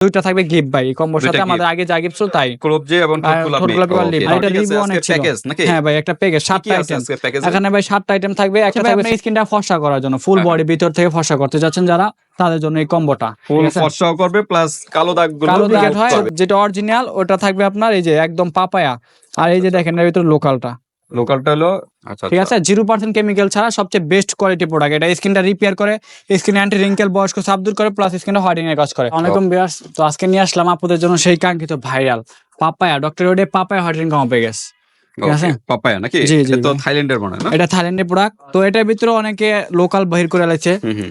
দুইটা থাকবে গিফট ভাই কম্বোর সাথে আমাদের আগে যা গিফট ছিল তাই। ক্লোব জে এবং আর ঠোঁট ঠোঁট গোলাপি গোলাপি আর এটা review অনেক। প্যাকেজ নাকি? হ্যাঁ ভাই একটা প্যাকেজ কি সাতটা আইটেম এখানে ভাই সাতটা আইটেম থাকবে একটা থাকবে স্কিনটা ফর্সা করার জন্য ফুল হ্যাঁ। বডি ভিতর থেকে ফর্সা করতে যাচ্ছেন যারা তাদের জন্য এই কম্বোটা ফুল? ফর্সাও করবে প্লাস কালো দাগগুলো কালো দিকেট হয় যেটা অরিজিনাল ওটা থাকবে আপনার এই যে একদম পাপায়া। আর এই যে দেখেন এর ভিতর লোকালটা লোকালটা হলো আচ্ছা ঠিক আছে জিরো পার্সেন্ট কেমিক্যাল ছাড়া সবচেয়ে বেস্ট কোয়ালিটি প্রোডাক্ট এটা স্কিনটা রিপেয়ার করে স্কিন অ্যান্টি রিঙ্কেল বয়স্ক সাব দূর করে প্লাস স্কিনটা হোয়াইটিং এর কাজ করে। অনেকম বিয়ার্স তো আজকে নিয়ে আসলাম আপুদের জন্য সেই কাঙ্ক্ষিত ভাইরাল পাপায়া। ডক্টর ওডে পাপায়া হোয়াইটিং কমে গেছে। ঠিক আছে? পাপায়া নাকি? জি, জি, এটা তো জি। থাইল্যান্ডের না? এটা থাইল্যান্ডের প্রোডাক্ট তো এটার ভিতরে অনেকে লোকাল বাহির করে।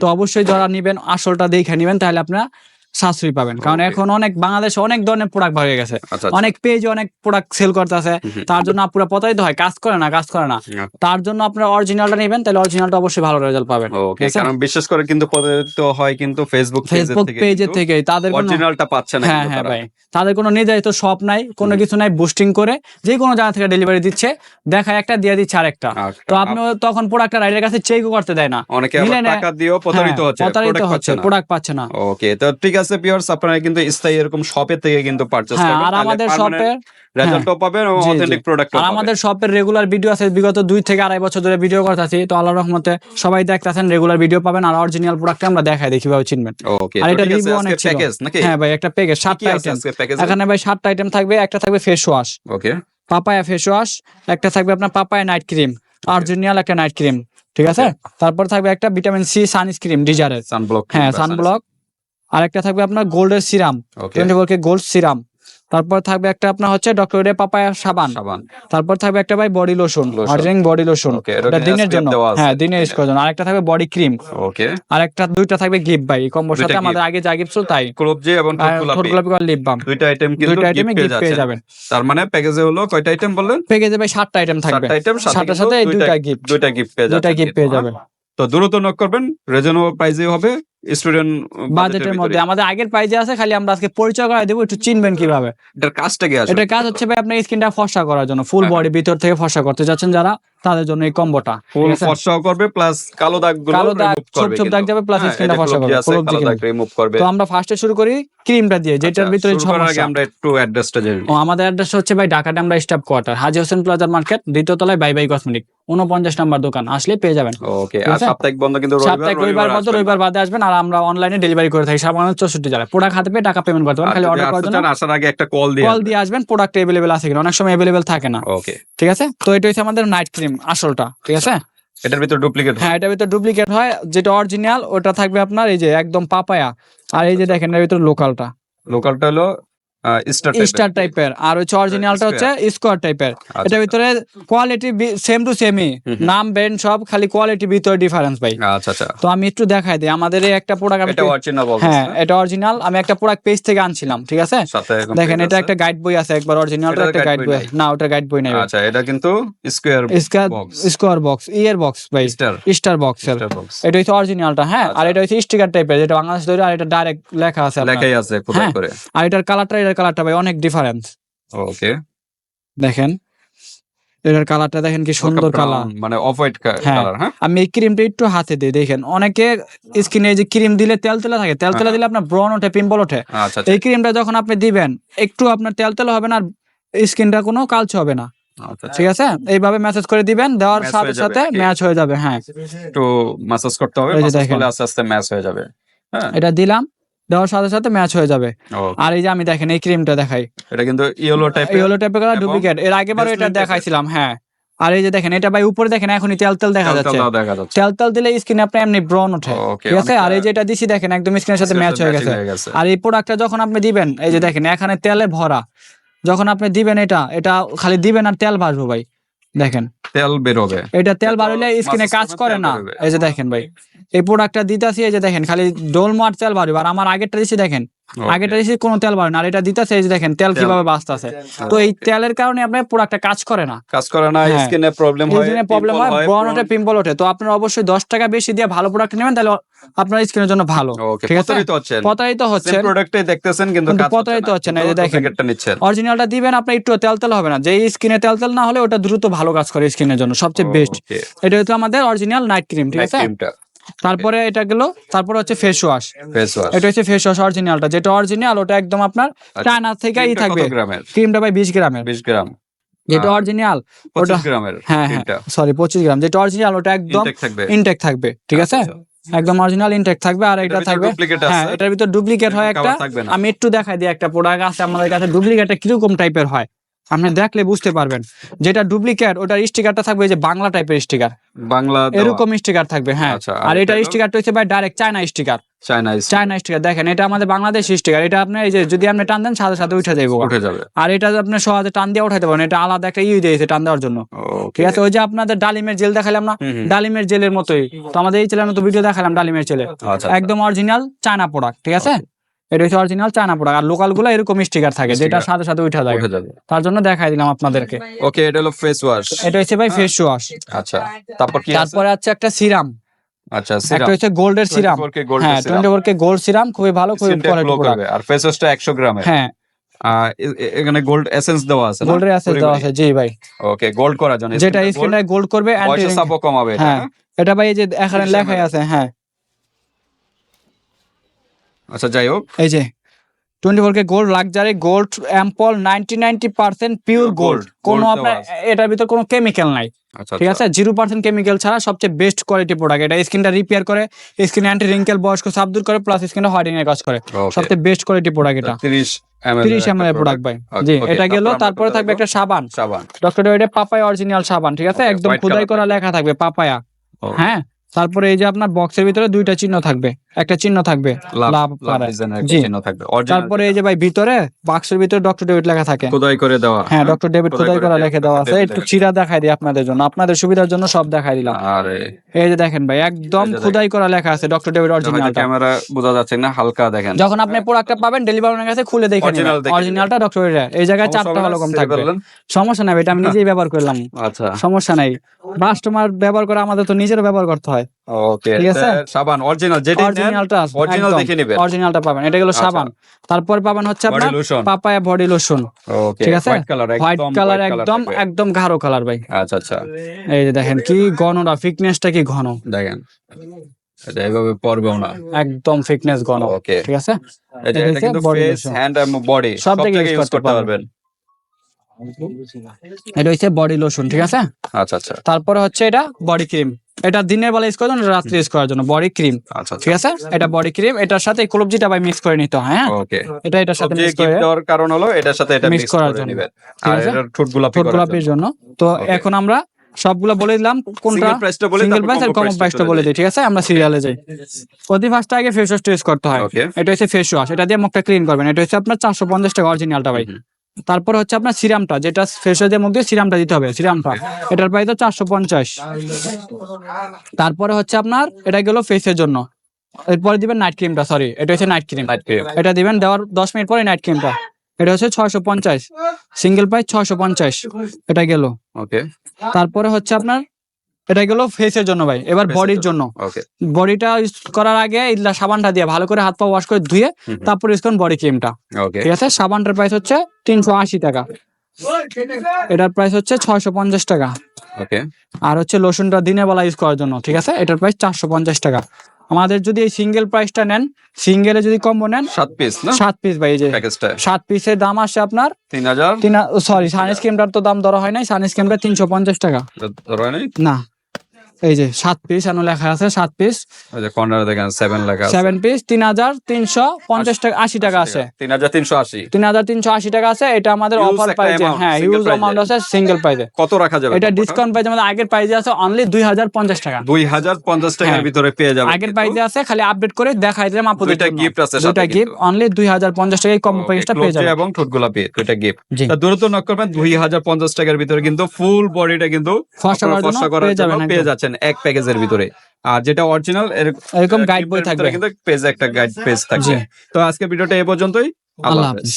তো অবশ্যই যারা নিবেন আসলটা দেখে নিবেন তাহলে আপনারা সাশ্রয়ী পাবেন। কারণ এখন অনেক বাংলাদেশে অনেক ধরনের প্রোডাক্ট হয়ে গেছে। আচ্ছা অনেক পেজ অনেক প্রোডাক্ট সেল করতেছে। হুম, হুম। তার জন্য আপনারা প্রতারিত হয় কাজ করে না কাজ করে না। আচ্ছা। তার জন্য আপনারা অরিজিনালটা নেবেন তাহলে অরিজিনালটা অবশ্যই ভালো রেজাল্ট পাবেন। ওকে কারণ বিশেষ করে কিন্তু প্রতারিত হয় কিন্তু ফেসবুক ফেসবুক পেজের থেকে তাদের কোনো অরিজিনালটা পাচ্ছে না হ্যাঁ হ্যাঁ ভাই। তাদের কোনো নির্ধারিত শপ নাই কোনো কিছু নাই বুস্টিং করে যে কোনো জায়গা থেকে ডেলিভারি দিচ্ছে দেখায় একটা দিয়ে দিচ্ছে আরেকটা। আচ্ছা, তো আপনি তখন প্রোডাক্টটা রাইডের কাছে চেকও করতে দেয় না। অনেকে টাকা দিয়েও প্রতারিত হ্যাঁ, হচ্ছে প্রতারিত হচ্ছে প্রোডাক্ট পাচ্ছে না। ওকে তো ঠিক আছে পিওর্স আপনারা কিন্তু স্থায়ী এরকম শপের থেকে কিন্তু পারচেজ হ্যাঁ করবেন। আর আমাদের শপের রেজাল্টও পাবেন এবং। অথেন্টিক প্রোডাক্ট আর আমাদের শপের রেগুলার ভিডিও আছে বিগত দুই থেকে আড়াই বছর ধরে ভিডিও করতেছি তো আল্লাহ রহমতে সবাই দেখতেছেন রেগুলার ভিডিও পাবেন আর অরিজিনাল প্রোডাক্ট আমরা দেখাই দেখি কীভাবে চিনবেন। ওকে আর এটা review অনেক ছিল। নাকি? হ্যাঁ ভাই একটা প্যাকেজ সাতটা আইটেম এখানে ভাই সাতটা আইটেম থাকবে একটা থাকবে face wash okay papaya face wash একটা থাকবে আপনার পাপায়া নাইট ক্রিম অরিজিনাল একটা নাইট ক্রিম ঠিক আছে? তারপর থাকবে একটা ভিটামিন সি সানস্ক্রিন ডিজারের সানব্লক হ্যাঁ সানব্লক আর একটা থাকবে আপনার গোল্ডের serum twenty four K gold serum. তারপর থাকবে একটা আপনার হচ্ছে ডক্টর পাপায়া সাবান। সাবান। তারপর থাকবে একটা ভাই body lotion Lotion. Body lotion. এটা দিনের জন্য। হ্যাঁ দিনের ইউজ করার জন্য। আরেকটা থাকবে বডি ক্রিম। ওকে আর একটা দুইটা থাকবে গিফট ভাই। কম্বোর সাথে আমাদের আগে যা গিফট ছিল তাই। ক্লোব জে এবং আর গোলাপি। গোলাপি লিপ বাম দুইটা আইটেম কিন্তু দুইটা আইটেমে গিফট পেয়ে যাবেন। তার মানে প্যাকেজে হলো কয়টা আইটেম বললেন প্যাকেজে ভাই সাতটা আইটেম থাকবে। সাতটা আইটেম সাথে সাথে দুইটা গিফট দুইটা গিফট পেয়ে যাবেন দুইটা গিফট পেয়ে যাবেন। তো দ্রুত নক করবেন রিজনেবল প্রাইসে হবে। স্টুডেন্ট বাজেটের মধ্যে। আমাদের আগের প্রাইজে আছে খালি আমরা আজকে পরিচয় দেবো একটু চিনবেন কীভাবে। এটার কাজটা কি আসলে? এটার কাজ হচ্ছে ভাই আপনার স্কিনটা ফর্সা করার জন্য ফুল হ্যাঁ। বডি ভিতর থেকে ফর্সা করতে যাচ্ছেন যারা তাদের জন্য এই কম্বোটা ফুল ফর্সাও করবে প্লাস কালো দাগগুলো কালো দাগ, ছোপ ছোপ দাগ যাবে, plus হ্যাঁ, skin টা এটা ফর্সা করবে, কালো দাগ রিমুভ করবে। তো আমরা ফার্স্টে শুরু করি ক্রিমটা দিয়ে যেটার আচ্ছা, ভিতরে সমস্যা। আমরা একটু অ্যাড্রেসটা জেনে ও আমাদের অ্যাড্রেস হচ্ছে ভাই ঢাকা ডামরা স্টাফ কোয়ার্টার হাজি হোসেন প্লাজার মার্কেট দ্বিতীয় তলায় বাই বাই কসমেটিক উনপঞ্চাশ নাম্বার দোকান আসলে পেয়ে যাবেন। ওকে আর সাপ্তাহিক বন্ধ কিন্তু রবিবার সাপ্তাহিক রবিবার মতো রবিবার বাদে আসবেন আর আমরা অনলাইনে ডেলিভারি করে থাকি। সাবান চৌষট্টি জেলায় প্রোডাক্ট হাতে পেয়ে টাকা পেমেন্ট করতে পারেন। খালি অর্ডার করার জন্য আসার আগে একটা কল দিয়ে কল দিয়ে আসবেন। প্রোডাক্ট এভেলেবেল আছে কিনা? অনেক সময় এভেলেবেল থাকে না। ওকে ঠিক আছে? তো এটা হচ্ছে আমাদের নাইট ক্রিম আসলটা। ঠিক আছে? এটার ভিতর ডুপ্লিকেট হ্যাঁ। এটার ভিতর ডুপ্লিকেট হয়। যেটা অরিজিনাল ওটা থাকবে আপনার এই যে একদম পাপায়া। আর এই যে দেখেন এর ভিতরে লোকালটা লোকালটা হলো স্টার টাইপের আর হচ্ছে অরিজিনালটা হচ্ছে স্কোয়ার টাইপের আচ্ছা, এটার ভিতরে কোয়ালিটি সেম টু সেমই নাম ব্র্যান্ড সব খালি কোয়ালিটি ভিতরে ডিফারেন্স ভাই। আচ্ছা আচ্ছা। তো আমি একটু দেখাই দিই। আমাদের এই একটা প্রোডাক্ট আমি হ্যাঁ এটা অরিজিনাল আমি একটা প্রোডাক্ট পেজ থেকে আনছিলাম ঠিক আছে? দেখেন এটা একটা গাইড বই আছে একবার। অরিজিনালটা একটা গাইড বই না ওটা গাইড বই নাই আচ্ছা এটা কিন্তু স্কোয়ার স্কোয়ার বক্স ইয়ার বক্স ভাই। স্টার স্টার বক্স এটা হচ্ছে অরিজিনালটা হ্যাঁ। আর আচ্ছা। এটা হচ্ছে স্টিকার টাইপের যেটা বাংলাদেশ তৈরি আর এটা ডাইরেক্ট লেখা আছে লেখাই আছে কোথায় হ্যাঁ। করে। আর এটার কালারটা এটার কালারটা ভাই অনেক ডিফারেন্স ওকে। দেখেন এটার কালারটা দেখেন কি সুন্দর কালার। মানে অফ হোয়াইট হ্যাঁ। কালার হ্যাঁ? আমি এই ক্রিমটা একটু হাতে দিই দেখেন। অনেকে স্কিনে যে ক্রিম দিলে তেল তেলা থাকে তেল তেলা দিলে আপনার ব্রণ ওঠে পিম্পল ওঠে। আচ্ছা আচ্ছা। এই ক্রিমটা যখন আপনি দিবেন একটু আপনার তেল তেল হবে না আর স্কিনটা কোনো কালচে হবে না। আচ্ছা, ঠিক আছে? এইভাবে মেসেজ করে দিবেন দেওয়ার সাথে সাথে ম্যাচ হয়ে যাবে হ্যাঁ। একটু ম্যাসাজ করতে হবে আস্তে আস্তে ম্যাচ হয়ে যাবে হ্যাঁ। এটা দিলাম দেওয়ার সাথে সাথে ম্যাচ হয়ে যাবে। আর এই যে আমি দেখেন এই ক্রিমটা দেখাই। এটা কিন্তু ইয়েলো টাইপের ইয়েলো টাইপের কালার ডুপ্লিকেট এর আগে বারও এটা দেখাইছিলাম হ্যাঁ। আর এই যে দেখেন এটা ভাই উপরে দেখেন এখনই তেল তেল দেখা যাচ্ছে। দেখা যাচ্ছে। তেল তেল দিলে স্কিনে আপনার এমনি ব্রন ওঠে। ঠিক আছে? আর এই যে এটা দিছি দেখেন একদম স্কিনের সাথে ম্যাচ হয়ে গেছে। আর এই প্রোডাক্টটা যখন আপনি দিবেন এই যে দেখেন এখানে তেলে ভরা। যখন আপনি দিবেন এটা এটা খালি দিবেন আর তেল ভাসবো ভাই। দেখেন। তেল বেরোবে। এটা তেল হইলে স্কিনে কাজ করে না। এই যে দেখেন ভাই। এই প্রোডাক্টটা দিতাছি এই যে দেখেন খালি ডোল মার তেল বাড়বে। আর আমার আগেরটা দিছি দেখেন আগেরটা দিছি কোনো তেল বাড়ে না আর এটা দিতাছে এই যে দেখেন তেল। কীভাবে বাঁচতেছে। তো এই তেলের কারণে আপনার প্রোডাক্টটা কাজ করে না। কাজ করে না হ্যাঁ। স্কিনে প্রবলেম হয় স্কিনে প্রবলেম হয় ব্রণ ওঠে পিম্পল ওঠে। তো আপনার অবশ্যই দশ টাকা বেশি দিয়ে ভালো প্রোডাক্ট নেবেন তাহলে আপনার স্কিনের জন্য ভালো। ঠিক আছে? প্রতারিত হচ্ছেন। প্রতারিত হচ্ছে সেম প্রোডাক্টই দেখতেছেন কিন্তু কাজ প্রতারিত হচ্ছে না, এই যে দেখেন। প্যাকেটটা নিচ্ছেন। অরিজিনালটা দিবেন আপনি একটু তেল তেল হবে না। যে স্কিনে তেল তেল না হলে ওটা দ্রুত ভালো কাজ করে স্কিনের জন্য সবচেয়ে বেস্ট এটা হচ্ছে আমাদের অরিজিনাল নাইট ক্রিম ঠিক আছে? ক্রিমটা তারপরে এটা গেল তারপরে হচ্ছে ফেস ওয়াশ ফেস ওয়াশ এটা হচ্ছে ফেস ওয়াশ অরিজিনালটা যেটা অরিজিনাল ওটা একদম আপনার চায়না থেকে ই থাকবে। ক্রিমটা ভাই বিশ গ্রামের। 20 গ্রাম। যেটা অরিজিনাল 25 ওটা- গ্রামের হ্যাঁ হ্যাঁ সরি পঁচিশ গ্রাম। যেটা অরিজিনাল ওটা একদম ইনটেক থাকবে। ঠিক আছে? আচ্ছা, একদম অরিজিনাল ইনটেক থাকবে আর এটা থাকবে ডুপ্লিকেট হ্যাঁ এটার ভিতর ডুপ্লিকেট হয় একটা। আমি একটু দেখাই দিই একটা প্রোডাক্ট আছে আমাদের কাছে ডুপ্লিকেটটা কীরকম টাইপের হয়। আপনি দেখলে বুঝতে পারবেন। যেটা ডুপ্লিকেট ওটার স্টিকারটা থাকবে যে বাংলা টাইপের স্টিকার বাংলা এরকম স্টিকার থাকবে হ্যাঁ। আচ্ছা, আর এটা? স্টিকারটা হচ্ছে ভাই direct China sticker China China sticker দেখেন এটা আমাদের বাংলাদেশ স্টিকার এটা আপনি এই যে যদি আপনি টান দেন সাথে সাথে উঠে যাইব। উঠে যাবে। আর এটা আপনি সহজে টান দিয়ে উঠাইতে পারেন। এটা আলাদা একটা ইয়ে দিয়েছে টান দেওয়ার জন্য। ঠিক আছে ওই যে আপনাদের ডালিমের জেল দেখালাম না। ডালিমের জেলের মতোই। তো আমাদের এই চ্যানেলে তো ভিডিও দেখালাম ডালিমের জেলে। আচ্ছা একদম অরিজিনাল চায়না প্রোডাক্ট ঠিক আছে? এটা হচ্ছে অরিজিনাল চায়না প্রোডাক্ট আর লোকালগুলো এরকম স্টিকার থাকে যেটা সাথে সাথে উঠে যায় যাবে। তার জন্য দেখাই দিলাম আপনাদেরকে। ওকে এটা হলো ফেস ওয়াশ এটা হচ্ছে ভাই ফেস ওয়াশ আচ্ছা তারপর কি তারপরে আছে একটা সিরাম আচ্ছা একটা হচ্ছে গোল্ডের সিরাম 24K হ্যাঁ twenty four K gold serum খুবই ভালো খুবই কোয়ালিটি আর ফেস ওয়াশটা 100 গ্রামের। হ্যাঁ। এখানে গোল্ড এসেন্স দেওয়া আছে গোল্ডের আছে দেওয়া আছে জি ভাই। ওকে গোল্ড করার জন্য। যেটা স্ক্রিনটা গোল্ড করবে পয়সা wrinkle- কমাবে হ্যাঁ। হ্যাঁ? এটা ভাই এই যে এখানে লেখাই আছে হ্যাঁ। আচ্ছা যাই হোক। এই যে twenty four K gold luxury gold ampoule ninety ninety percent pure gold কোনো আপনার এটার ভিতর কোনো কেমিক্যাল নাই। আচ্ছা ঠিক আছে? জিরো পার্সেন্ট কেমিক্যাল ছাড়া সবচেয়ে বেস্ট কোয়ালিটি প্রোডাক্ট এটা স্কিনটা রিপেয়ার করে স্কিন অ্যান্টি রিঙ্কেল বয়স্ক সাব দূর করে প্লাস স্কিনটা হোয়াইটিং এর কাজ করে। সবচেয়ে বেস্ট কোয়ালিটি প্রোডাক্ট এটা। 30 তিরিশ এম এর প্রোডাক্ট ভাই। জি এটা গেল তারপরে থাকবে একটা সাবান। সাবান। ডক্টর এটা পাপায়া অরিজিনাল সাবান ঠিক আছে? একদম খোদাই করা লেখা থাকবে পাপায়া। Oh. হ্যাঁ? তারপরে এই যে আপনার বক্সের ভিতরে দুইটা চিহ্ন থাকবে। একটা চিহ্ন থাকবে। লাভ। চিহ্ন থাকবে। তারপরে এই যে ভাই ভিতরে বাক্সের ভিতরে ডক্টর ডেভিড লেখা থাকে। খোদাই করে দেওয়া। হ্যাঁ ডক্টর ডেভিড খোদাই করে দেয়া- দেওয়া। আছে। একটু লেখা। চিরা দেখাই দিই আপনাদের জন্য। আপনাদের সুবিধার জন্য সব দেখাই দিলাম। আরে। এই যে দেখেন ভাই একদম দেখেন। খোদাই করা লেখা আছে ডক্টর ডেভিড অরিজিনালটা ক্যামেরা বোঝা যাচ্ছে না হালকা দেখেন। যখন আপনি প্রোডাক্টটা পাবেন ডেলিভারি ম্যানের কাছে খুলে দেখে নেবেন। অরিজিনালটা ডক্টর এই জায়গায় চারটা হলকম থাকবে। সমস্যা নাই এটা আমি নিজেই ব্যবহার করলাম। আচ্ছা। সমস্যা নাই। কাস্টমার ব্যবহার করে আমাদের তো নিজেরও ব্যবহার করতে হয়। ওকে ঠিক আছে? সাবান অরিজিনাল যেটা অরিজিনালটা original দেখে নেবেন। অরিজিনালটা পাবেন। এটা আচ্ছা। সাবান। তারপর পাবেন হচ্ছে আপনার পাপায়া বডি লোশন ওকে ঠিক আছে? হোয়াইট কালার হোয়াইট একদম কালার একদম একদম গাঢ় কালার ভাই। আচ্ছা আচ্ছা। এই যে দেখেন কি ঘনটা ফিটনেসটা কি ঘন? দেখেন এটা পড়বেও না। একদম ফিটনেস ঘন। ওকে ঠিক আছে? এটা কিন্তু ফেস হ্যান্ড বডি সব জায়গায় ইউজ করতে পারবেন। এটা হচ্ছে বডি লোশন ঠিক আছে? আচ্ছা আচ্ছা। তারপরে হচ্ছে এটা বডি ক্রিম এটা দিনের বেলা ইউজ করার জন্য রাত্রে ইউজ করার জন্য বডি ক্রিম আচ্ছা ঠিক আছে? এটা বডি ক্রিম এটার সাথে কলবজিটা ভাই মিক্স করে নিতে হয়? হ্যাঁ ওকে এটা এটার সাথে মিক্স করে দেওয়ার কারণ হলো এটার সাথে এটা মিক্স করার জন্য। আর এটা ঠোঁট গোলাপি ঠোঁট গোলাপির জন্য। তো এখন আমরা সবগুলো বলে দিলাম কোনটা? সিঙ্গেল প্রাইসটা বলে সিঙ্গেল প্রাইস আর কমন প্রাইসটা বলে দিই ঠিক আছে? আমরা সিরিয়ালে যাই। প্রতি ফার্স্টে আগে ফেস ওয়াশটা ইউজ করতে হয়। এটা হচ্ছে ফেস ওয়াশ এটা দিয়ে মুখটা ক্লিন করবেন। এটা হচ্ছে আপনার চারশো পঞ্চাশ টাকা অরিজিনালটা ভাই। তারপর হচ্ছে আপনার সিরামটা যেটা ফেসের দিয়ে সিরামটা দিতে হবে সিরামটা। এটার প্রাইস তো চারশো পঞ্চাশ। তারপরে হচ্ছে আপনার এটা গেল ফেসের জন্য। এরপরে দিবেন নাইট ক্রিমটা সরি এটা হচ্ছে নাইট ক্রিম এটা দিবেন দেওয়ার দশ মিনিট পরে নাইট ক্রিমটা এটা হচ্ছে ছয়শো পঞ্চাশ। সিঙ্গেল প্রাইস ছয়শো পঞ্চাশ। এটা গেল। ওকে তারপরে হচ্ছে আপনার এটা গেল ফেসের জন্য ভাই এবার বডির জন্য বডিটা ইউজ করার আগে ইল্লা সাবানটা দিয়ে ভালো করে হাত পা ওয়াশ করে ধুয়ে। তারপর ইউজ করুন বডি ক্রিমটা ঠিক আছে? সাবানটার প্রাইস হচ্ছে তিনশো আশি টাকা। এটার প্রাইস হচ্ছে ছয়শো পঞ্চাশ টাকা। আর হচ্ছে লোশনটা দিনের বেলা ইউজ করার জন্য ঠিক আছে? এটার প্রাইস চারশো পঞ্চাশ টাকা। আমাদের যদি এই সিঙ্গেল প্রাইসটা নেন সিঙ্গেলে যদি কম্বো নেন সাত পিস না? সাত পিস ভাই এই যে প্যাকেজটা সাত পিসের দাম আসছে আপনার তিন হাজার? তিন সরি সানস্ক্রিমটার তো দাম ধরা হয় নাই সানস্ক্রিমটা তিনশো পঞ্চাশ টাকা। ধরো নাই? না। এই যে সাত পিস লেখা আছে সাত পিস ওই যে কর্নারে দেখেন সেভেন লেখা আছে। সেভেন পিস তিন হাজার তিনশো পঞ্চাশ টাকা আশি টাকা আছে। তিন হাজার তিনশো আশি। তিন হাজার তিনশো আশি টাকা আছে এটা আমাদের অফার প্রাইজে হ্যাঁ হিউজ অ্যামাউন্ট আছে সিঙ্গেল প্রাইজে কত রাখা যাবে এটা ডিসকাউন্ট প্রাইজে আমাদের আগের প্রাইজে আছে অনলি দুই হাজার পঞ্চাশ টাকা। দুই হাজার পঞ্চাশ টাকার হ্যাঁ। ভিতরে পেয়ে যাবে আগের প্রাইজে আছে খালি আপডেট করে দেখাই দিলাম আপনাদের দুইটা gift আছে দুইটা গিফট অনলি দুই হাজার পঞ্চাশ টাকায় কম প্রাইসটা পেয়ে যাবেন। এবং ঠোঁট গোলাপি দুইটা গিফট দ্রুত নক করবেন দুই হাজার পঞ্চাশ টাকার ভিতরে কিন্তু ফুল বডিটা কিন্তু করার জন্য পেয়ে যাবেন যাচ্ছেন এক প্যাকেজের ভিতরে। আর যেটা অরিজিনাল এরকম গাইড বই থাকবে। কিন্তু পেজ একটা গাইড পেজ থাকবে। তো আজকে ভিডিওটা এ পর্যন্তই। আল্লাহ হাফিজ।